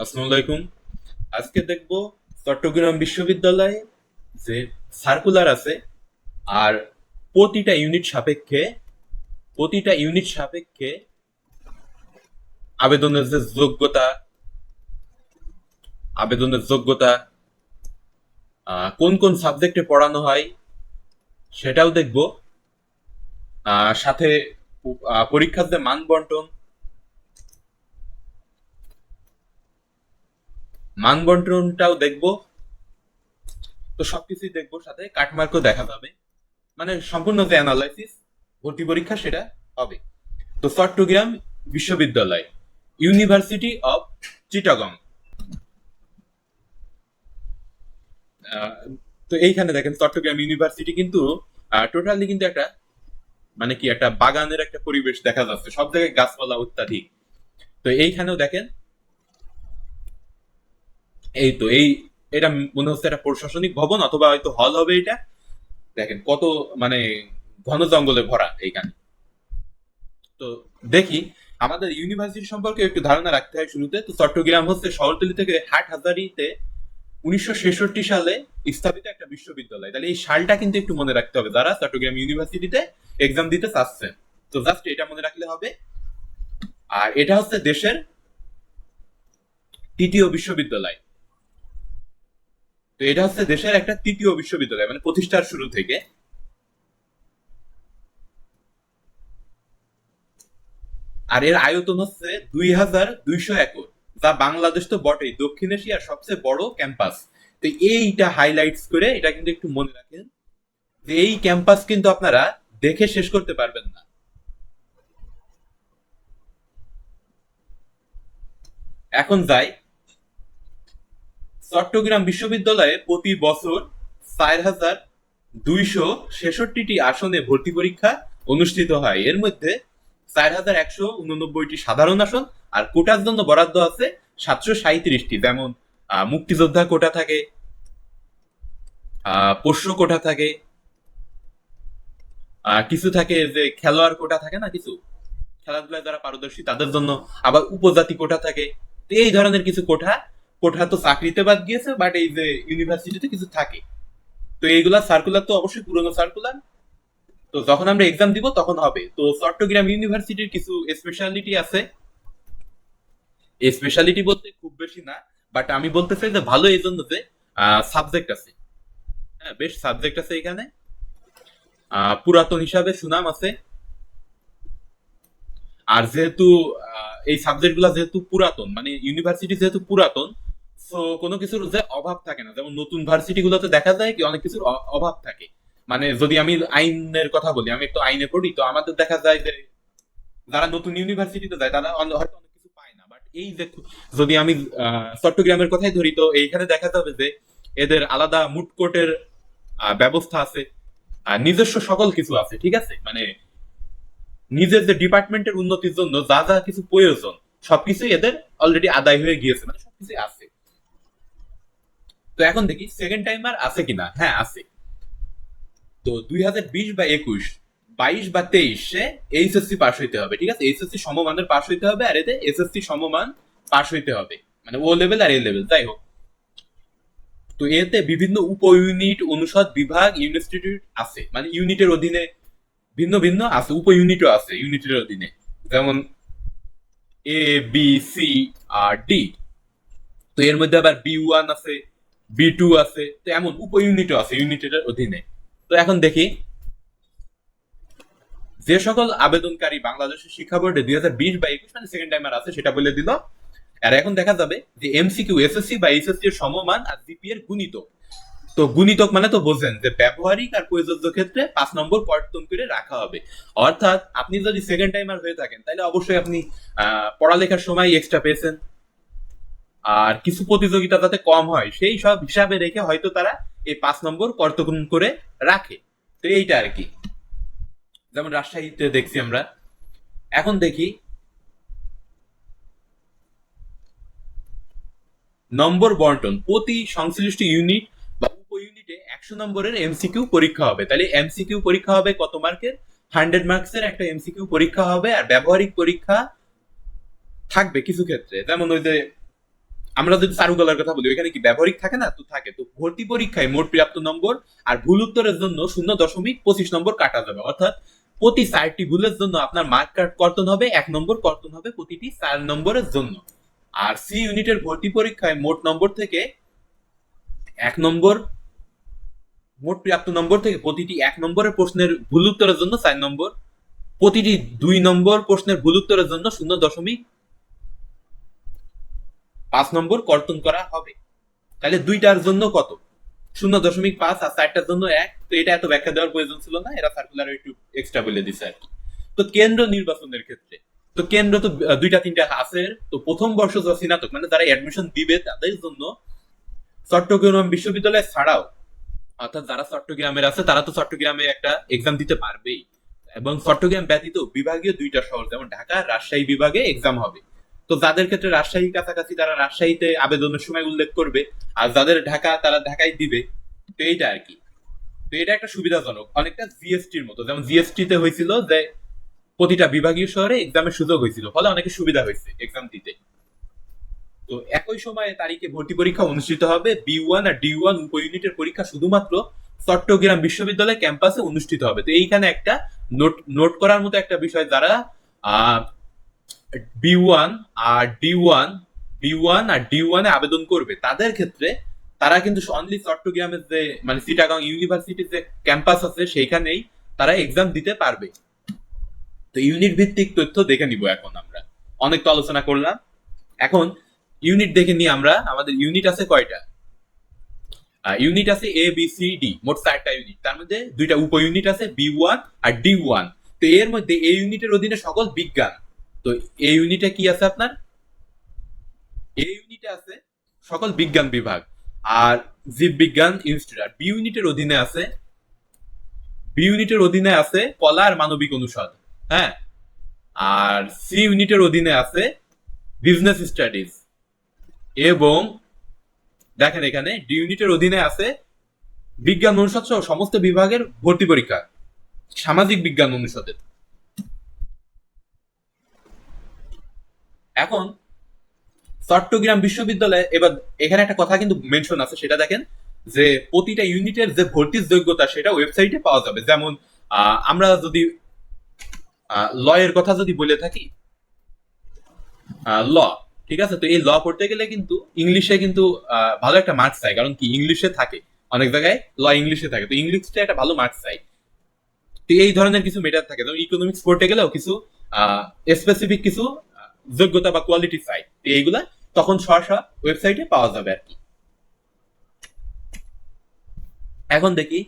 আসসালামু আলাইকুম। আজকে দেখব চট্টগ্রাম বিশ্ববিদ্যালয়ে যে সার্কুলার আছে আর প্রতিটা ইউনিট সাপেক্ষে, প্রতিটা ইউনিট সাপেক্ষে আবেদনের যে যোগ্যতা, আবেদনের যোগ্যতা কোন কোন সাবজেক্টে পড়ানো হয় সেটাও দেখব। সাথে পরীক্ষার যে মান বন্টন মান বন্টনটাও দেখব। তো সবকিছুই দেখব, সাথে কাটমার্কও দেখা যাবে। মানে সম্পূর্ণ যে অ্যানালাইসিস ভর্তি পরীক্ষা সেটা হবে। তো চট্টগ্রাম বিশ্ববিদ্যালয় ইউনিভার্সিটি অফ চিটাগং তো এইখানে দেখেন, চট্টগ্রাম ইউনিভার্সিটি কিন্তু টোটালি কিন্তু একটা মানে কি, একটা বাগানের একটা পরিবেশ দেখা যাচ্ছে। সব জায়গায় গাছপালা অত্যাধিক। তো এইখানেও দেখেন এই তো এই, এটা মনে হচ্ছে একটা প্রশাসনিক ভবন অথবা হয়তো হল হবে এটা। দেখেন কত মানে ঘন জঙ্গলে ভরা এইখানে। তো দেখি, আমাদের ইউনিভার্সিটি সম্পর্কে একটু ধারণা রাখতে হয় শুরুতে। তো চট্টগ্রাম হচ্ছে শহরতলি থেকে হাট হাজারিতে উনিশশো ছেষট্টি সালে স্থাপিত একটা বিশ্ববিদ্যালয়। তাহলে এই সালটা কিন্তু একটু মনে রাখতে হবে। যারা চট্টগ্রাম ইউনিভার্সিটিতে এক্সাম দিতে চাচ্ছে তো জাস্ট এটা মনে রাখলে হবে। আর এটা হচ্ছে দেশের তৃতীয় বিশ্ববিদ্যালয়। এটা হচ্ছে দেশের একটা তৃতীয় বিশ্ববিদ্যালয় মানে প্রতিষ্ঠার শুরু থেকে। আর এর আয়তন হচ্ছে দুই হাজার দুইশো একর যা বাংলাদেশ তো বটেই। দক্ষিণ এশিয়ার সবচেয়ে বড় ক্যাম্পাস। তো এইটা হাইলাইটস করে এটা কিন্তু একটু মনে রাখেন যে এই ক্যাম্পাস কিন্তু আপনারা দেখে শেষ করতে পারবেন না। এখন যাই চট্টগ্রাম বিশ্ববিদ্যালয়ে প্রতি বছর চার হাজার দুইশো ছেষট্টিটি আসনে ভর্তি পরীক্ষা অনুষ্ঠিত হয়। এর মধ্যে চার হাজার একশো উননব্বইটি সাধারণ আসন আর কোটার জন্য বরাদ্দ আছে সাতশো সাঁত্রিশটি যেমন মুক্তিযোদ্ধা কোটা থাকে পোষ্য কোটা থাকে কিছু থাকে যে খেলোয়াড় কোটা থাকে না কিছু? খেলাধুলায় যারা পারদর্শী তাদের জন্য আবার উপজাতি কোটা থাকে। এই ধরনের কিছু কোঠা কোঠা তো চাকরিতে বাদ গিয়েছে বাট এই যে ইউনিভার্সিটিতে কিছু থাকে। তো এইগুলা সার্কুলার তো অবশ্যই পুরনো সার্কুলার তো যখন আমরা এক্সাম দিব, তখন হবে। তো চট্টগ্রাম ইউনিভার্সিটির কিছু স্পেশালিটি আছে। স্পেশালিটি বলতে খুব বেশি না বাট আমি বলতে চাই যে ভালো এই জন্য যে সাবজেক্ট আছে। হ্যাঁ বেশ সাবজেক্ট আছে এখানে। পুরাতন হিসাবে সুনাম আছে। আর যেহেতু এই সাবজেক্টগুলা যেহেতু পুরাতন মানে ইউনিভার্সিটি যেহেতু পুরাতন তো কোনো কিছুর যে অভাব থাকে না। যেমন নতুন ভার্সিটি গুলোতে দেখা যায় কি, অনেক কিছুর অভাব থাকে। মানে যদি আমি আইনের কথা বলি, আমি একটু আইনে পড়ি, তো আমাদের দেখা যায় যে যারা নতুন ইউনিভার্সিটিতে যায়, তারা হয়তো অনেক কিছু পায় না। বাট এই যে যদি আমি চট্টগ্রামের কথাই ধরি, তো এইখানে দেখা যাবে যে এদের আলাদা মুড কোর্টের ব্যবস্থা আছে। আর নিজস্ব সকল কিছু আছে, ঠিক আছে? মানে নিজের যে ডিপার্টমেন্টের উন্নতির জন্য যা যা কিছু প্রয়োজন, সবকিছুই এদের অলরেডি আদায় হয়ে গিয়েছে। মানে সবকিছুই আছে। তো এখন দেখি সেকেন্ড টাইমার আছে কিনা? হ্যাঁ আছে। তো দুই হাজার বিশ বা একুশ, বাইশ বা তেইশে এইচএসসি পাশ হইতে হবে, ঠিক আছে? এইচএসসি সমমানের পাস হইতে হবে আর এতে এসএসসি সমমান পাশ হইতে হবে। মানে ও লেভেল আর এ লেভেল যাই হোক। তো এতে বিভিন্ন উপ ইউনিট অনুষদ, বিভাগ ইনস্টিটিউট আছে। মানে ইউনিটের অধীনে ভিন্ন ভিন্ন আছে, উপ ইউনিটও আছে ইউনিটের অধীনে। যেমন এ বি সি আর ডি তো এর মধ্যে আবার বি ওয়ান আছে বি টু আছে, তো এমন উপ ইউনিটও আছে ইউনিটের অধীনে। তো এখন দেখি, যে সকল আবেদনকারী বাংলাদেশের শিক্ষা বোর্ডে দুই হাজার বিশ বা একুশ মানে সেকেন্ড টাইমার আছে, সেটা বলে দিল। আর এখন দেখা যাবে যে এমসিকিউ এসএসসি বা এইচএসসি এর সমমান আর জিপি এর গুণিতক। তো গুণিতক মানে তো বোঝেন যে ব্যবহারিক আর প্রযোজ্য ক্ষেত্রে পাঁচ নম্বর কর্তন করে রাখা হবে। অর্থাৎ আপনি যদি সেকেন্ড টাইমার হয়ে থাকেন, তাহলে অবশ্যই আপনি পড়ালেখার সময় এক্সট্রা পেয়েছেন। আর কিছু প্রতিযোগিতা যাতে কম হয়, সেই সব হিসাবে রেখে হয়তো তারা এই পাঁচ নম্বর কর্তন করে রাখে। তো এইটা আর কি। যেমন রাজশাহীতে দেখছি আমরা। এখন দেখি, নম্বর বন্টন। প্রতি সংশ্লিষ্ট ইউনিট বা উপ ইউনিটে একশো নম্বরের এমসিকিউ পরীক্ষা হবে। তাহলে এমসিকিউ পরীক্ষা হবে কত মার্কের? হান্ড্রেড মার্কসের একটা এমসিকিউ পরীক্ষা হবে আর ব্যবহারিক পরীক্ষা থাকবে কিছু ক্ষেত্রে। যেমন ওই যে আমরা যদি চারুকলার কথা বলি এখানে কি ব্যবহারিক থাকে না? তো থাকে। তো ভর্তি পরীক্ষায় মোট প্রাপ্ত নম্বর আর ভুল উত্তরের জন্য শূন্য দশমিক পঁচিশ নম্বর কাটা যাবে। অর্থাৎ প্রতি চারটি ভুলের জন্য আপনার মার্ক কাট কর্তন হবে, এক নম্বর কর্তন হবে প্রতিটি চার নম্বরের জন্য। আর সি ইউনিটের ভর্তি পরীক্ষায় মোট নম্বর থেকে এক নম্বর, মোট প্রাপ্ত নম্বর থেকে প্রতিটি এক নম্বরের প্রশ্নের ভুল উত্তরের জন্য চার নম্বর, প্রতিটি দুই নম্বর প্রশ্নের ভুল উত্তরের জন্য শূন্য দশমিক পাঁচ নম্বর কর্তন করা হবে। তাহলে দুইটার জন্য কত? শূন্য দশমিক পাঁচ আর চারটার জন্য এক। তো এটা এত ব্যাখ্যা দেওয়ার প্রয়োজন ছিল না, এরা সার্কুলার একটু এক্সট্রা বলে দিছে আর কি। তো কেন্দ্র নির্বাচনের ক্ষেত্রে, তো কেন্দ্র তো দুইটা তিনটা আছে তো প্রথম বর্ষ যা স্নাতক মানে যারা অ্যাডমিশন দিবে তাদের জন্য চট্টগ্রাম বিশ্ববিদ্যালয় ছাড়াও, অর্থাৎ যারা চট্টগ্রামের আছে, তারা তো চট্টগ্রামে একটা এক্সাম দিতে পারবেই। এবং চট্টগ্রাম ব্যতীত বিভাগীয় দুইটা শহর, যেমন ঢাকা, রাজশাহী বিভাগে এক্সাম হবে। তো যাদের ক্ষেত্রে রাজশাহী কাছাকাছি তারা রাজশাহীতে আবেদনের সময় উল্লেখ করবে, আর যাদের ঢাকা তারা ঢাকায় দিবে। তো এইটা আর কি। তো এটা একটা সুবিধাজনক। অনেকটা জিএসটির মতো। যেমন জিএসটি তে হয়েছিল যে প্রতিটা বিভাগীয় শহরে এক্সামের সুযোগ হয়েছিল। ফলে অনেকে সুবিধা হয়েছে এক্সাম দিতে। তো একই সময়ে তারিখে ভর্তি পরীক্ষা অনুষ্ঠিত হবে। বি ওয়ান আর ডি ওয়ান উপ ইউনিটের পরীক্ষা শুধুমাত্র চট্টগ্রাম বিশ্ববিদ্যালয় ক্যাম্পাসে অনুষ্ঠিত হবে। তো এইখানে একটা নোট নোট করার মতো একটা বিষয় যারা বি ওয়ান আর ডি ওয়ান বি ওয়ান আর ডি ওয়ানে আবেদন করবে। তাদের ক্ষেত্রে তারা কিন্তু অনলি চট্টগ্রামের যে মানে সিটাগাং ইউনিভার্সিটির যে ক্যাম্পাস আছে, সেইখানেই তারা এক্সাম দিতে পারবে। তো ইউনিট ভিত্তিক তথ্য দেখে নিব এখন আমরা। অনেক তো আলোচনা করলাম। এখন ইউনিট দেখে নিই আমরা। আমাদের ইউনিট আছে কয়টা? ইউনিট আছে এ বি সি ডি মোট চারটা ইউনিট তার মধ্যে দুইটা উপ ইউনিট আছে বি ওয়ান আর ডি ওয়ান তো এর মধ্যে এই ইউনিটের অধীনে সকল বিজ্ঞান। তো এই ইউনিটে কি আছে আপনার? এই ইউনিটে আছে সকল বিজ্ঞান বিভাগ আর জীব বিজ্ঞান ইনস্টিটিউট বি ইউনিটের অধীনে আছে বি ইউনিটের অধীনে আছে কলা আর মানবিক অনুষদ হ্যাঁ? আর সি ইউনিটের অধীনে আছে বিজনেস স্টাডিজ এবং দেখেন এখানে ডি ইউনিটের অধীনে আছে বিজ্ঞান অনুষদ সহ সমস্ত বিভাগের ভর্তি পরীক্ষা, সামাজিক বিজ্ঞান অনুষদের। এখন, চট্টগ্রাম বিশ্ববিদ্যালয়ে, এবার এখানে একটা কথা কিন্তু মেনশন আছে, সেটা দেখেন, যে প্রতিটা ইউনিটের যে ভর্তির যোগ্যতা, সেটা ওয়েবসাইটে পাওয়া যাবে। যেমন আমরা যদি ল এর কথা যদি বলে থাকি ল, ঠিক আছে? তো এই ল পড়তে গেলে কিন্তু ইংলিশে কিন্তু ভালো একটা মার্কস চাই কারণ কি? ইংলিশে থাকে। অনেক জায়গায় ল ইংলিশে থাকে। তো ইংলিশটা একটা ভালো মার্কস চাই তো এই ধরনের কিছু মেটার থাকে। যেমন ইকোনমিক্স পড়তে গেলেও কিছু স্পেসিফিক কিছু যোগ্যতা বা কোয়ালিটি তো এইগুলা তখন সরাসরি ওয়েবসাইটে পাওয়া যাবে আর কি। এখন দেখি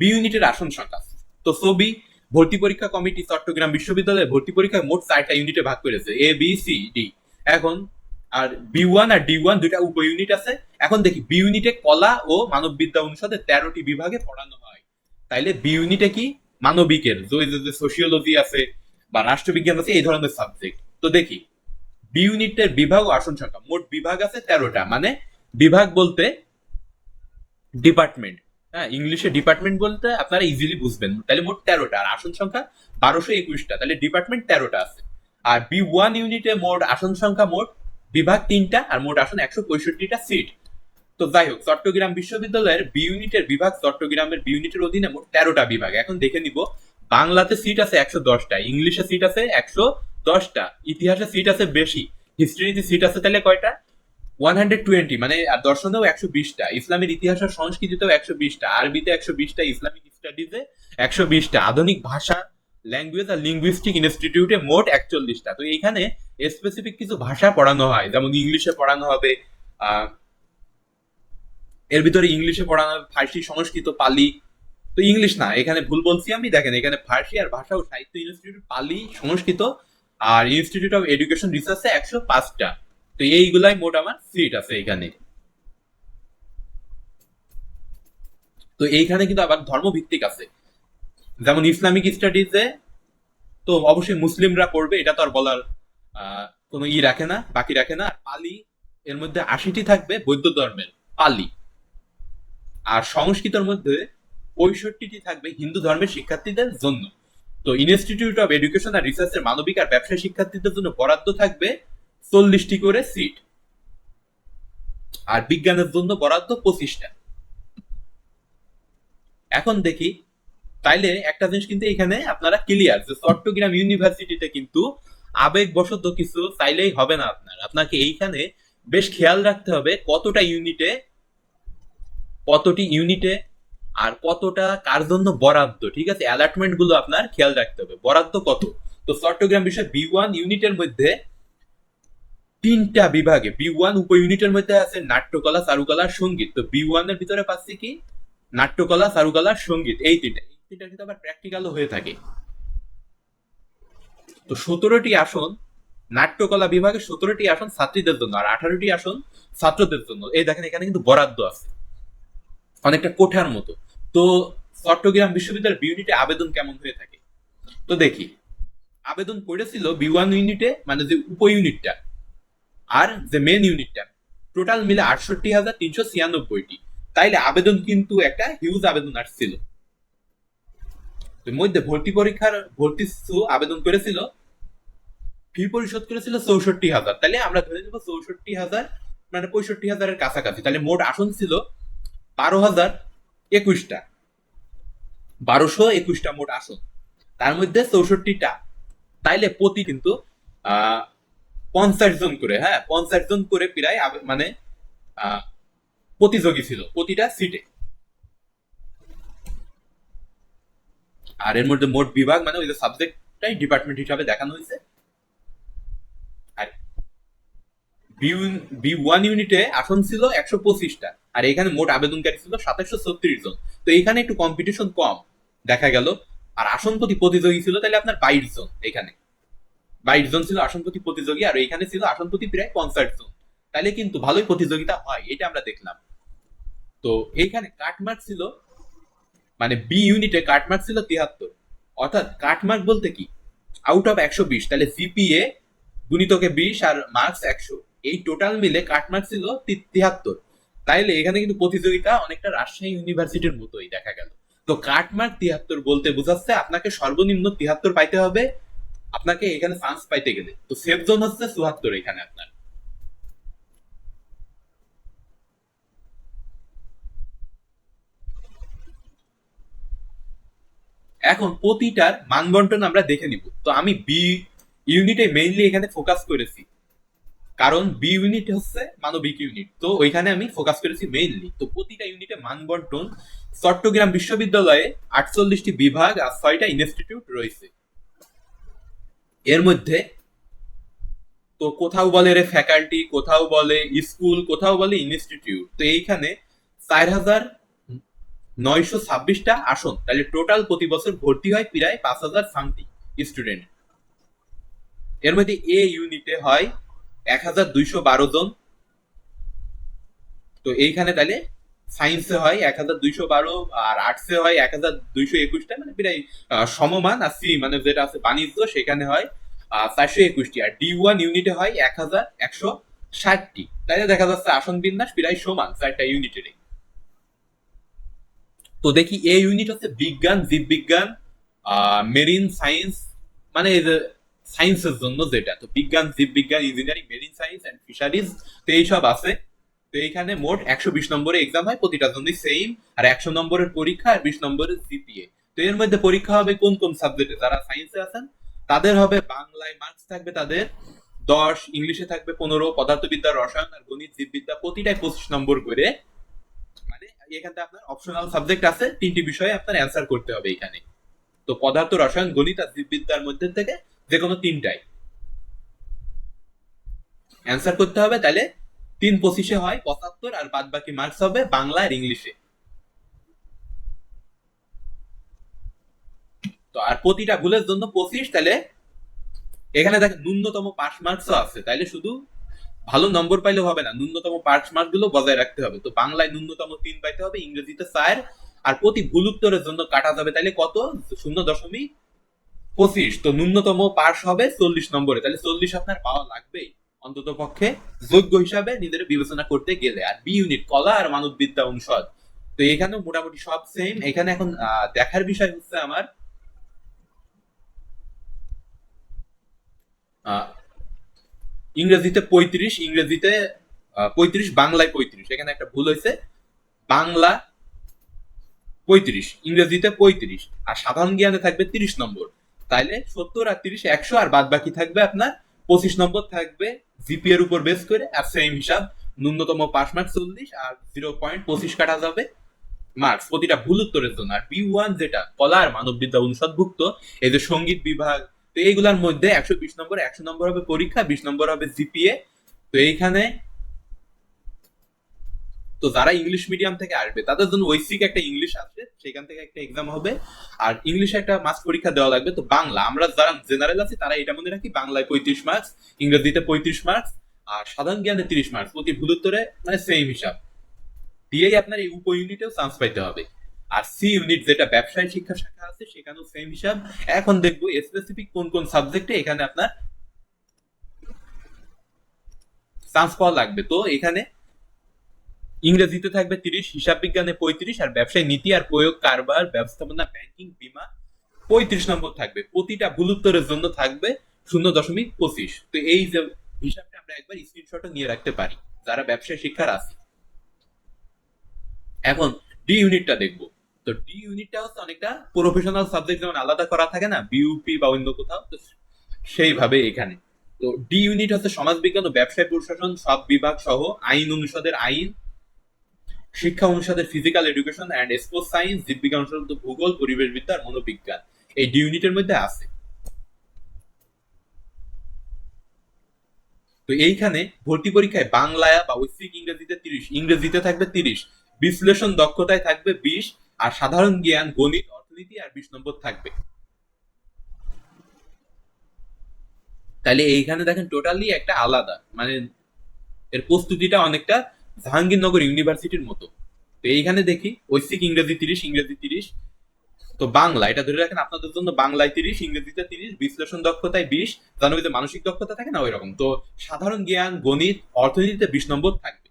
বি ইউনিটের আসন সংখ্যা। তো ছবি, ভর্তি পরীক্ষা কমিটি, চট্টগ্রাম বিশ্ববিদ্যালয়ে ভর্তি পরীক্ষা মোট চারটা ইউনিটে ভাগ করেছে। এ বি সি ডি এখন আর বি ওয়ান আর ডি ওয়ান দুইটা উপ ইউনিট আছে। এখন দেখি বি ইউনিটে কলা ও মানববিদ্যা অনুষদে তেরোটি বিভাগে পড়ানো হয়। তাইলে বি ইউনিটে কি? মানবিকের যে সোশিওলজি আছে বা রাষ্ট্রবিজ্ঞান আছে, এই ধরনের সাবজেক্ট তো দেখি বি ইউনিটের বিভাগ ও আসন সংখ্যা, মোট বিভাগ আছে তেরোটা মানে বিভাগ বলতে ডিপার্টমেন্ট হ্যাঁ ইংলিশে ডিপার্টমেন্ট বলতে আপনারা ইজিলি বুঝবেন, তাহলে মোট তেরোটা, আর আসন সংখ্যা বারোশো একুশটা, তাহলে ডিপার্টমেন্ট তেরোটা আছে। আর বি ওয়ান ইউনিটে মোট আসন সংখ্যা মোট বিভাগ তিনটা, আর মোট আসন একশো পঁয়ষট্টিটা সিট তো যাই হোক, চট্টগ্রাম বিশ্ববিদ্যালয়ের বি ইউনিটের বিভাগ, চট্টগ্রামের বি ইউনিটের অধীনে মোট তেরোটা বিভাগ। এখন দেখে নিব, বাংলাতে সিট আছে একশো দশটা, ইংলিশে সিট আছে একশো দশটা। ইতিহাসে সিট আছে বেশি। হিস্ট্রিতে সিট আছে তাহলে কয়টা? ওয়ান হান্ড্রেড টোয়েন্টি মানে আর দর্শনেও একশো বিশটা। ইসলামের ইতিহাস আর সংস্কৃতিতেও একশো বিশটা। আরবিতে একশো বিশটা, ইসলামিক স্টাডিজে একশো বিশটা। আধুনিক ভাষা ল্যাঙ্গুয়েজ আর লিঙ্গুইস্টিক ইনস্টিটিউটে মোট একচল্লিশটা। তো এইখানে স্পেসিফিক কিছু ভাষা পড়ানো হয়। যেমন ইংলিশে পড়ানো হবে এর ভিতরে ইংলিশে পড়ানো হবে, ফার্সি, সংস্কৃত, পালি। তো ইংলিশ না, এখানে ভুল বলছি আমি। দেখেন, এখানে ফার্সি আর ভাষা ও সাহিত্য ইনস্টিটিউট পালি, সংস্কৃত আর ইনস্টিটিউট অফ এডুকেশন রিসার্চে একশো পাঁচটা। তো এইগুলাই মোট আমার সিট আছে এখানে। তো এইখানে কিন্তু আবার ধর্মভিত্তিক আছে। যেমন ইসলামিক স্টাডিজে তো অবশ্যই মুসলিমরা পড়বে, এটা তো আর বলার কোনো ই রাখে না, বাকি রাখে না। পালি, এর মধ্যে আশিটি থাকবে বৌদ্ধ ধর্মের, পালি। আর সংস্কৃতের মধ্যে পঁয়ষট্টিটি থাকবে হিন্দু ধর্মের শিক্ষার্থীদের জন্য। তো ইনস্টিটিউট অফ এডুকেশন আর রিসার্চের মানবিক আর ব্যবসায় শিক্ষার্থীদের জন্য বরাদ্দ থাকবে চল্লিশটি করে সিট আর বিজ্ঞানের জন্য বরাদ্দ পঁচিশটা। এখন দেখি, তাইলে একটা জিনিস কিন্তু এখানে আপনারা ক্লিয়ার যে চট্টগ্রাম ইউনিভার্সিটিতে কিন্তু আবেগবশত কিছু চাইলেই হবে না আপনার। আপনাকে এইখানে বেশ খেয়াল রাখতে হবে কতটা ইউনিটে কতটি ইউনিটে আর কতটা, কার জন্য বরাদ্দ, ঠিক আছে? অ্যালাটমেন্টগুলো আপনার খেয়াল রাখতে হবে। বরাদ্দ কত? তো চট্টগ্রাম বিষয় বি ওয়ান ইউনিটের মধ্যে তিনটা বিভাগে বি ওয়ান উপ ইউনিটের মধ্যে আছে নাট্যকলা, চারুকলা, সংগীত। তো বি ওয়ানের ভিতরে পাচ্ছি কি? নাট্যকলা, চারুকলা, সংগীত, এই তিনটা। এই তিনটা কিন্তু আবার প্র্যাকটিক্যালও হয়ে থাকে। তো সতেরোটি আসন, নাট্যকলা বিভাগে সতেরোটি আসন ছাত্রীদের জন্য, আর আঠারোটি আসন ছাত্রদের জন্য। এই দেখেন, এখানে কিন্তু বরাদ্দ আছে। অনেকটা কোঠার মতো। তো চট্টগ্রাম বিশ্ববিদ্যালয়ের বি ইউনিটে আবেদন কেমন হয়ে থাকে? তো দেখি। আবেদন করেছিল বি ওয়ান ইউনিটে মানে যে উপ ইউনিটটা আর যে মেন ইউনিটটা টোটাল মিলে আটষট্টি হাজার তিনশো ছিয়ানব্বইটি। তাইলে আবেদন কিন্তু একটা হিউজ আবেদন আসছিল। মধ্যে ভর্তি পরীক্ষার, ভর্তি আবেদন করেছিল ফি পরিশোধ করেছিল চৌষট্টি হাজার। তাহলে আমরা ধরে নেব চৌষট্টি হাজার মানে পঁয়ষট্টি হাজারের কাছাকাছি। তাহলে মোট আসন ছিল বারো হাজার একুশটা। বারোশো একুশটা মোট আসন। তার মধ্যে চৌষট্টিটা। তাইলে প্রতি কিন্তু পঞ্চাশ জন করে হ্যাঁ পঞ্চাশ জন করে প্রায় মানে প্রতিযোগী ছিল, প্রতিটা সিটে আর এর মধ্যে মোট বিভাগ মানে ওই যে সাবজেক্টটাই ডিপার্টমেন্ট হিসাবে দেখানো হয়েছে আর বি ওয়ান ইউনিটে আসন ছিল একশো পঁচিশটা, আর এখানে মোট আবেদনকারী ছিল সাতাশশো ছত্রিশ জন। তো এখানে একটু কম্পিটিশন কম, দেখা গেল। আর আসন প্রতি প্রতিযোগী ছিল তাহলে আপনার বাইশ জন এখানে। বাইশ জন ছিল আসন প্রতি প্রতিযোগী, আর এখানে ছিল আসন প্রায় পঞ্চাশ জন। তাহলে কিন্তু ভালোই প্রতিযোগিতা হয়, এটা আমরা দেখলাম। তো এইখানে কাটমার্ক ছিল মানে বি ইউনিটে কাটমার্ক ছিল তিয়াত্তর অর্থাৎ কাটমার্ক বলতে কি? আউট অফ একশো বিশ, তাহলে জিপিএ গুণিতকে বিশ আর মার্কস একশো। এই টোটাল মিলে কাটমার্ক ছিল তিয়াত্তর তাইলে এখানে কিন্তু প্রতিযোগিতা অনেকটা রাজশাহী ইউনিভার্সিটির মতোই দেখা গেল। তো কাটমার্ক তিয়াত্তর বলতে বোঝাচ্ছে আপনাকে সর্বনিম্ন তিয়াত্তর পাইতে হবে, আপনাকে এখানে চান্স পাইতে গেলে। তো সেফ জোন হচ্ছে চুয়াত্তর এখানে আপনার। এখন প্রতিটার মানবন্টন আমরা দেখে নিব। তো আমি বি ইউনিটে মেইনলি এখানে ফোকাস করেছি। কারণ বি ইউনিট হচ্ছে মানবিক ইউনিট তো ওইখানে আমি ফোকাস করেছি মেইনলি তো প্রতিটা ইউনিটে মানবন্টন চট্টগ্রাম বিশ্ববিদ্যালয়ে আটচল্লিশটি বিভাগ আর ছয়টা ইনস্টিটিউট রয়েছে। এর মধ্যে তো কোথাও বলে রে ফ্যাকাল্টি কোথাও বলে স্কুল কোথাও বলে ইনস্টিটিউট তো এইখানে চার হাজার নয়শো ছাব্বিশটা আসন, তাহলে টোটাল প্রতি বছর ভর্তি হয় প্রায় পাঁচ হাজার সামথিং স্টুডেন্ট এর মধ্যে এ ইউনিটে হয় এক হাজার দুইশো বারো জন। তো এইখানে তাহলে সায়েন্সে হয় এক হাজার দুইশো বারো আর আর্টসে হয় এক হাজার দুইশো একুশটা মানে প্রায় সমমান আর সি মানে যেটা আছে বাণিজ্য, সেখানে হয় চারশো একুশটি। আর ডি ওয়ান ইউনিটে হয় এক হাজার একশো ষাটটি। তাইলে দেখা যাচ্ছে আসন বিন্যাস প্রায় সমান চারটা ইউনিটেরই তো দেখি এ ইউনিট হচ্ছে বিজ্ঞান, জীববিজ্ঞান মেরিন সায়েন্স মানে সায়েন্সের জন্য যেটা। তো বিজ্ঞান, জীববিজ্ঞান engineering marine science and fisheries তো এইসব আছে। তো এইখানে মোট একশো বিশ নম্বরে এক্সাম হয়, প্রতিটা জন্যই সেম আর একশো নম্বরের পরীক্ষা আর বিশ নম্বরের জিপিএ তো এর মধ্যে পরীক্ষা হবে কোন কোন সাবজেক্টে যারা সায়েন্সে আছেন, তাদের হবে বাংলায় মার্কস থাকবে তাদের, দশ, ইংলিশে থাকবে পনেরো, পদার্থবিদ্যা, রসায়ন আর গণিত, জীববিদ্যা, প্রতিটাই পঁচিশ নম্বর করে। মানে এখানে আপনার অপশনাল সাবজেক্ট আছে, তিনটি বিষয়ে আপনার অ্যান্সার করতে হবে এখানে। তো পদার্থ, রসায়ন, গণিত আর জীববিদ্যার মধ্যে থেকে যে কোনো তিনটাই। অ্যান্সার করতে হবে তাহলে তিন পঁচিশে হয়, পঁচাত্তর আর বাদ বাকি মার্কস হবে বাংলা আর ইংলিশে। তো আর প্রতিটা ভুলের জন্য পঁচিশ, তাহলে এখানে দেখেন ন্যূনতম পাস মার্কসও আছে। তাইলে শুধু ভালো নম্বর পাইলে হবে না, ন্যূনতম পাস মার্কগুলো বজায় রাখতে হবে। তো বাংলায় ন্যূনতম তিন পাইতে হবে, ইংরেজিতে চার, আর প্রতি ভুল উত্তরের জন্য কাটা যাবে তাহলে কত? শূন্য দশমিক পঁচিশ, তো ন্যূনতম পাস হবে চল্লিশ নম্বরে। তাহলে চল্লিশ আপনার পাওয়া লাগবেই। অন্তত পক্ষে যোগ্য হিসাবে নিজের বিবেচনা করতে গেলে। আর বি ইউনিট কলা আর মানববিদ্যা অনুষদ। তো এখানে মোটামুটি সব সেম এখানে এখন দেখার বিষয় হচ্ছে আমার ইংরেজিতে পঁয়ত্রিশ ইংরেজিতে পঁয়ত্রিশ, বাংলায় পঁয়ত্রিশ। এখানে একটা ভুল হয়েছে। বাংলা পঁয়ত্রিশ, ইংরেজিতে পঁয়ত্রিশ। আর সাধারণ জ্ঞানে থাকবে তিরিশ নম্বর। তাইলে সত্তর আর তিরিশ, একশো আর বাদ বাকি থাকবে আপনার পঁচিশ নম্বর থাকবে জিপি এর উপর বেস করে, আর সেম হিসাব, ন্যূনতম পাঁচ মার্ক চল্লিশ আর জিরো পয়েন্ট পঁচিশ কাটা যাবে। মার্কস, প্রতিটা ভুল উত্তরের জন্য। আর বি ওয়ান যেটা কলা আর মানববিদ্যা অনুষদভুক্ত, এই যে সংগীত বিভাগ, তো এইগুলার মধ্যে একশো বিশ নম্বর, একশো নম্বর হবে পরীক্ষা, বিশ নম্বর হবে জিপিএ। তো এইখানে তো যারা ইংলিশ মিডিয়াম থেকে আসবে, তাদের জন্য ঐচ্ছিক একটা ইংলিশ আছে, সেখান থেকে একটা এক্সাম হবে। আর ইংলিশে একটা মাস পরীক্ষা দেওয়া লাগবে, তো বাংলা, আমরা যারা জেনারেল আছি, তারা এটা মনে রাখি, বাংলায় পঁয়ত্রিশ মার্কস ইংরেজিতে পঁয়ত্রিশ মার্কস আর সাধারণ জ্ঞানে তিরিশ মার্কস প্রতি ভুল উত্তরে মানে সেম হিসাব। দিয়েই আপনার এই উপ ইউনিটেও চান্স পাইতে হবে। আর সি ইউনিট যেটা ব্যবসায় শিক্ষা শাখা আছে, সেখানেও সেম হিসাব। এখন দেখব স্পেসিফিক কোন কোন সাবজেক্টে এখানে আপনার চান্স পাওয়া লাগবে। তো এখানে ইংরেজিতে থাকবে তিরিশ, হিসাব বিজ্ঞানে পঁয়ত্রিশ, আর ব্যবসায় নীতি আর প্রয়োগ, কারবার, ব্যবস্থাপনা, ব্যাংকিং, বিমা পঁয়ত্রিশ নম্বর থাকবে। প্রতিটা ভুল উত্তরের জন্য থাকবে শূন্য দশমিক পঁচিশ। তো এই যে হিসাবটা আমরা একবার স্ক্রিনশটও নিয়ে রাখতে পারি, যারা ব্যবসায় শিক্ষার আছে। এখন ডি ইউনিটটা দেখব। তো ডি ইউনিটটা হচ্ছে অনেকটা প্রফেশনাল সাবজেক্ট যেমন আলাদা করা থাকে না বিউপি বা অন্য কোথাও, তো সেইভাবে এখানে। তো ডি ইউনিট হচ্ছে সমাজ বিজ্ঞান ও ব্যবসায় প্রশাসন, সব বিভাগ সহ আইন অনুষদের আইন শিক্ষা অনুষদের physical education and sports science জীববিজ্ঞান অনুষদের ভূগোল পরিবেশবিদ্যা আর মনোবিজ্ঞান। এই ডি ইউনিটের মধ্যে আছে। তো এইখানে ভর্তি পরীক্ষায় বাংলায় বা ঐচ্ছিক ইংরেজিতে তিরিশ, ইংরেজিতে থাকবে তিরিশ, বিশ্লেষণ দক্ষতায় থাকবে বিশ, আর সাধারণ জ্ঞান, গণিত, অর্থনীতি আর বিশ নম্বর থাকবে। তাহলে এইখানে দেখেন টোটালি একটা আলাদা। মানে এর প্রস্তুতিটা অনেকটা জাহাঙ্গীরনগর ইউনিভার্সিটির মতো। তো এইখানে দেখি, ঐচ্ছিক ইংরেজি তিরিশ ইংরেজি তিরিশ। তো বাংলা, এটা ধরে রাখেন আপনাদের জন্য বাংলায় তিরিশ, ইংরেজিতে তিরিশ, বিশ্লেষণ দক্ষতায় বিশ জানো যে মানসিক দক্ষতা থাকে না ওই রকম তো সাধারণ জ্ঞান, গণিত, অর্থনীতিতে বিশ নম্বর থাকবে।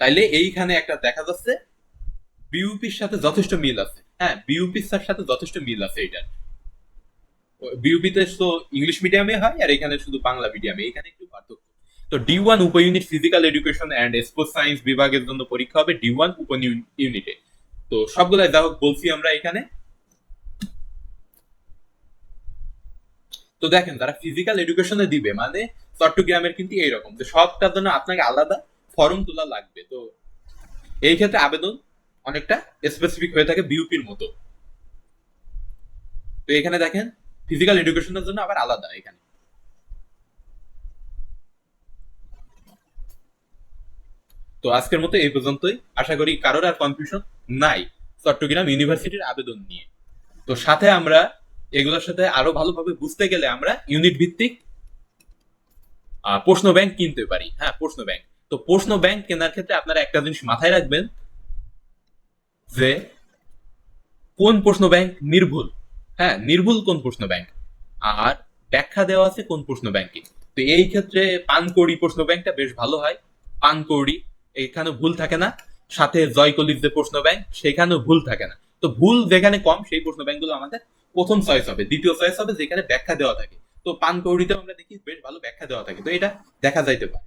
তাইলে এইখানে একটা দেখা যাচ্ছে বিউপির সাথে যথেষ্ট মিল আছে। হ্যাঁ বিউপির সাথে যথেষ্ট মিল আছে এটার বিউপিতে তো ইংলিশ মিডিয়ামে হয় আর এখানে শুধু বাংলা মিডিয়ামে এখানে একটু পার্থক্য। তো ডি ওয়ান উপ unit physical education and sports science বিভাগের জন্য পরীক্ষা হবে ডি ওয়ান উপ ইউনিটে তো সবগুলাই যা বলছি আমরা এখানে। তো দেখেন তারা ফিজিক্যাল এডুকেশনে দিবে মানে চট্টগ্রামের কিন্তু এইরকম সবটার জন্য আপনাকে আলাদা ফর্ম তোলা লাগবে। তো এই ক্ষেত্রে আবেদন অনেকটা স্পেসিফিক হয়ে থাকে বিউপির মতো। তো এখানে দেখেন ফিজিক্যাল এডুকেশনের জন্য আবার আলাদা এখানে। তো আজকের মতো এই পর্যন্তই। আশা করি কারোর আর কনফিউশন নাই। চট্টগ্রাম ইউনিভার্সিটির আবেদন নিয়ে। তো সাথে আমরা এগুলোর সাথে আরও ভালোভাবে বুঝতে গেলে আমরা ইউনিট ভিত্তিক প্রশ্ন ব্যাংক কিনতে পারি। হ্যাঁ প্রশ্ন ব্যাংক তো প্রশ্ন ব্যাংক কেনার ক্ষেত্রে আপনারা একটা জিনিস মাথায় রাখবেন যে কোন প্রশ্ন ব্যাংক নির্ভুল? হ্যাঁ নির্ভুল কোন প্রশ্ন ব্যাংক আর ব্যাখ্যা দেওয়া আছে কোন প্রশ্ন ব্যাংকে তো এই ক্ষেত্রে পানকৌড়ি প্রশ্ন ব্যাংকটা বেশ ভালো হয়। পানকৌড়ি এখানে ভুল থাকে না। সাথে জয়কলির যে প্রশ্ন ব্যাংক সেখানেও ভুল থাকে না। তো ভুল যেখানে কম, সেই প্রশ্ন ব্যাংকগুলো আমাদের প্রথম চয়েস হবে, দ্বিতীয় চয়েস হবে যেখানে ব্যাখ্যা দেওয়া থাকে। তো পানকৌড়িতেও আমরা দেখি বেশ ভালো ব্যাখ্যা দেওয়া থাকে। তো এটা দেখা যাইতে পারে।